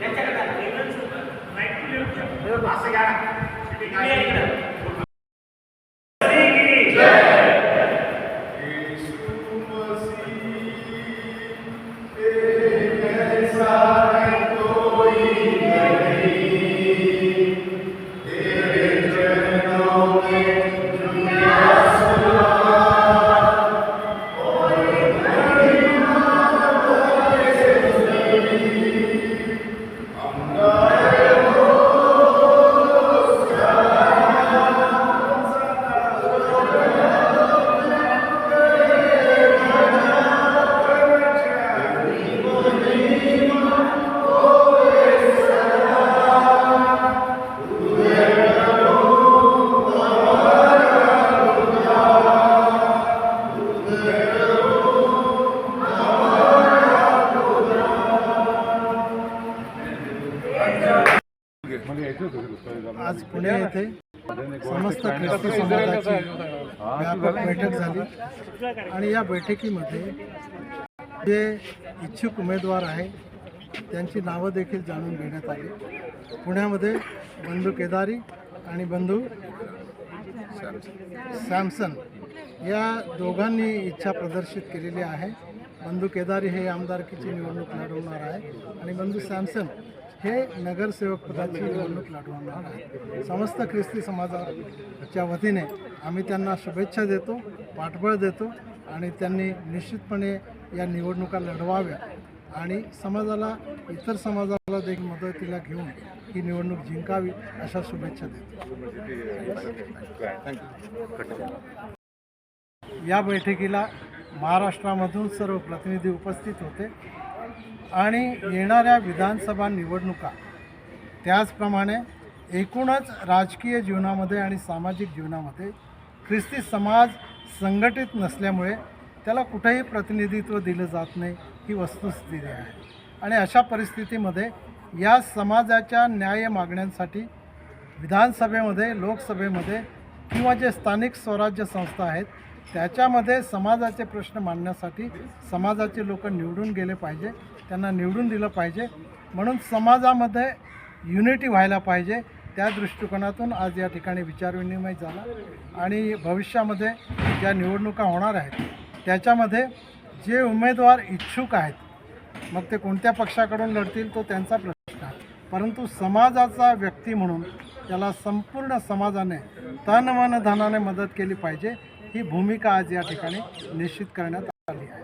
Lecture lecture right left ಆಸೆಗಾರ ಇಲ್ಲಿ ಗಾಡಿ आज पुणे येथे समस्त ख्रिस्ती समाजाची व्यापक बैठक झाली. आणि या बैठकीमध्ये जे इच्छुक उमेदवार आहे त्यांची नावं देखील जाणून घेण्यात आली. पुण्यामध्ये बंधू केदारी आणि बंधू सॅमसन. या दोघांनी इच्छा प्रदर्शित केलेली आहे. बंधू केदारी हे आमदारकीची निवडणूक लढवणार आहे आणि बंधू सॅमसन हे नगरसेवक पदाची निवडणूक लढवणार आहे. समस्त ख्रिस्ती समाजाच्या वतीने आम्ही त्यांना शुभेच्छा देतो पाठबळ देतो आणि त्यांनी निश्चितपणे या निवडणुका लढवाव्या आणि समाजाला इतर समाजाला देखील मदतीला घेऊन ही निवडणूक जिंकावी अशा शुभेच्छा देतो. या बैठकीला महाराष्ट्रामधून सर्व प्रतिनिधी उपस्थित होते आणि येणाऱ्या विधानसभा निवडणुका त्याचप्रमाणे एकूणच राजकीय जीवनामध्ये आणि सामाजिक जीवनामध्ये ख्रिस्ती समाज संघटित नसल्यामुळे त्याला कुठेही प्रतिनिधित्व दिलं जात नाही ही वस्तुस्थिती आहे. आणि अशा परिस्थितीमध्ये या समाजाच्या न्याय मागण्यांसाठी विधानसभेमध्ये लोकसभेमध्ये किंवा जे स्थानिक स्वराज्य संस्था आहेत त्याच्यामध्ये समाजाचे प्रश्न मांडण्यासाठी समाजाचे लोक निवडून गेले पाहिजे त्यांना निवडून दिलं पाहिजे. म्हणून समाजामध्ये युनिटी व्हायला पाहिजे. त्या दृष्टिकोनातून आज या ठिकाणी विचारविनिमय झाला आणि भविष्यामध्ये ज्या निवडणुका होणार आहेत त्याच्यामध्ये जे उमेदवार इच्छुक आहेत मग ते कोणत्या पक्षाकडून लढतील तो त्यांचा प्रश्न आहे. परंतु समाजाचा व्यक्ती म्हणून त्याला संपूर्ण समाजाने तन मन धनाने मदत केली पाहिजे. ही भूमिका आज या ठिकाणी निश्चित करण्यात आली आहे.